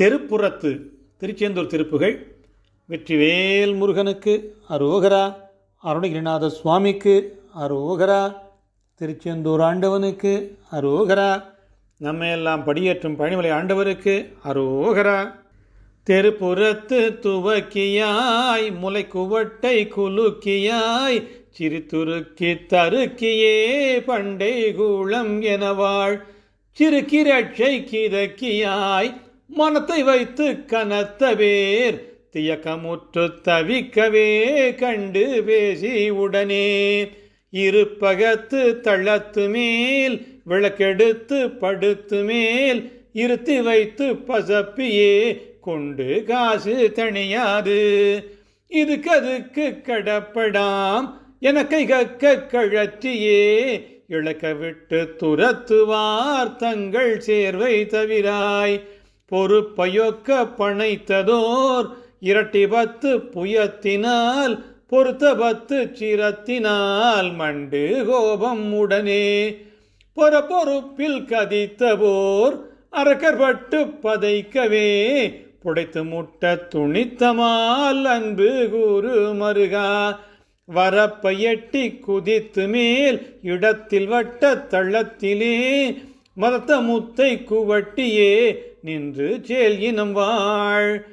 தெருப்புறத்து திருச்செந்தூர் திருப்புகள் வெற்றிவேல் முருகனுக்கு அரோகரா அருணகிரிநாத சுவாமிக்கு அரோகரா திருச்செந்தூர் ஆண்டவனுக்கு அரோகரா நம்ம எல்லாம் படியேற்றும் பழனிமலை ஆண்டவருக்கு அரோகரா. தெருப்புறத்து துவக்கியாய் முலை குவட்டை குலுக்கியாய் சிறுத்துருக்கி தருக்கியே பண்டை கூளம் எனவாள் சிறுகிரட்சை கிதக்கியாய் மனத்தை வைத்து கனத்த பேர் தியக்கமுற்று தவிக்கவே கண்டு பேசி உடனே. இருப்பகத்து தளத்து மேல் விளக்கெடுத்து படுத்து மேல் இருத்தி வைத்து பசப்பியே கொண்டு காசு தணியாது. இது கதுக்கு கடப்படாம் என கை கக்க கழற்றியே. இழக்க விட்டு துரத்துவார் தங்கள் சேர்வை தவிராய். பொறுப்பையொக்க பணைத்ததோர் இரட்டி பத்து புயத்தினால் பொறுத்த பத்து சிரத்தினால் மண்டு கோபம் உடனே. பொற பொறுப்பில் கதித்த போர் அரக்கர்பட்டு பதைக்கவே புடைத்து முட்ட துணித்தமால் அன்பு கூறு மருகா. வரப்பை எட்டி குதித்து மேல் இடத்தில் வட்ட தள்ளத்திலே மதத்த முத்தை குவட்டியே நின்று சேல் இனம் வாழ்.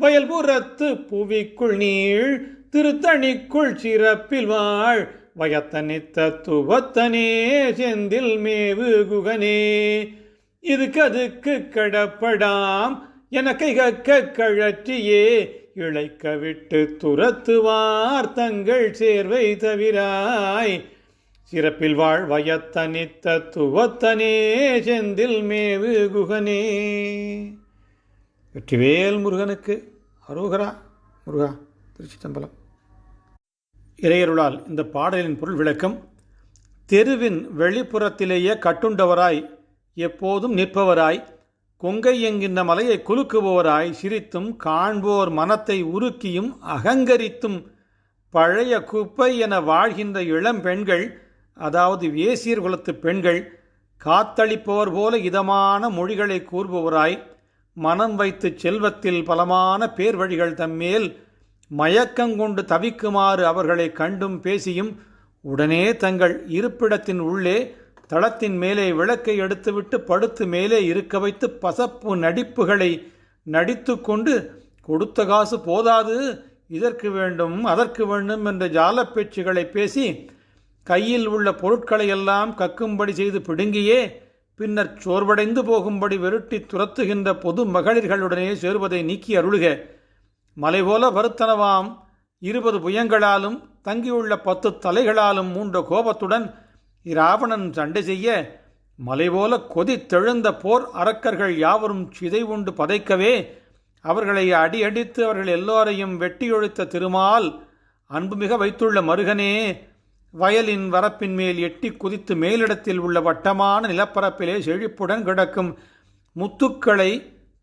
வயல்புறத்து புவிக்குள் நீள் திருத்தணிக்குள் சிறப்பில் வாழ். வயத்தனித்த துவத்தனே செந்தில் மேவு குகனே. இது கதுக்கு கடப்படாம் என கைகக்க கழற்றியே. இழைக்க விட்டு துரத்துவார் தங்கள் சேர்வை தவிராய். சிறப்பில் வாழ் வயத்தனித்த துவத்தனே செந்தில் மேவு குகனே. வெற்றிவேல் முருகனுக்கு அரோகரா. முருகா திருச்சி தம்பலம் இறையருளால் இந்த பாடலின் பொருள் விளக்கம் தெருவின் வெளிப்புறத்திலேயே கட்டுண்டவராய் எப்போதும் நிற்பவராய் கொங்கை என்கின்ற மலையை குலுக்குபவராய் சிரித்தும் காண்போர் மனத்தை உருக்கியும் அகங்கரித்தும் பழைய குப்பை என வாழ்கின்ற இளம் பெண்கள் அதாவது வேசியர் குலத்து பெண்கள் காத்தளிப்பவர் போல இதமான மொழிகளை கூறுபவராய் மனம் வைத்து செல்வத்தில் பலமான பேர் வழிகள் தம்மேல் மயக்கங்கொண்டு தவிக்குமாறு அவர்களை கண்டும் பேசியும் உடனே தங்கள் இருப்பிடத்தின் உள்ளே தளத்தின் மேலே விளக்கை எடுத்துவிட்டு படுத்து மேலே இருக்க வைத்து பசப்பு நடிப்புகளை நடித்து கொண்டு கொடுத்த காசு போதாது இதற்கு வேண்டும் அதற்கு வேண்டும் என்ற ஜால பேச்சுகளை பேசி கையில் உள்ள பொருட்களை எல்லாம் கக்கும்படி செய்து பிடுங்கியே பின்னர் சோர்வடைந்து போகும்படி வெருட்டி துரத்துகின்ற பொது மகளிர்களுடனே சேருவதை நீக்கி அருளுக. மலை போல வருத்தனவாம் இருபது புயங்களாலும் தங்கியுள்ள பத்து தலைகளாலும் மூன்ற கோபத்துடன் இராவணன் சண்டை செய்ய மலை போல கொதித்தெழுந்த போர் அரக்கர்கள் யாவரும் சிதை உண்டு பதைக்கவே அவர்களை அடியடித்து அவர்கள் எல்லோரையும் வெட்டியொழித்த திருமால் அன்புமிக வைத்துள்ள மருகனே வயலின் வரப்பின் மேல் எட்டி குதித்து மேலிடத்தில் உள்ள வட்டமான நிலப்பரப்பிலே செழிப்புடன் கிடக்கும் முத்துக்களை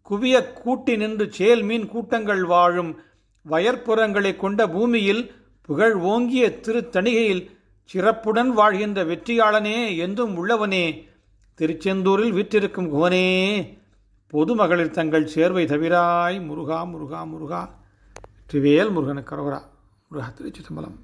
குவிய கூட்டி நின்று சேல் மீன் கூட்டங்கள் வாழும் வயற்புறங்களை கொண்ட பூமியில் புகழ் ஓங்கிய திருத்தணிகையில் சிறப்புடன் வாழ்கின்ற வெற்றியாளனே என்றும் உள்ளவனே. திருச்செந்தூரில் வீற்றிருக்கும் குவனே பொதுமகளிர் தங்கள் சேர்வை தவிராய். முருகா முருகா முருகா. வெற்றிவேல் முருகனுக்கு கரோரா முருகா திருச்சி சம்பளம்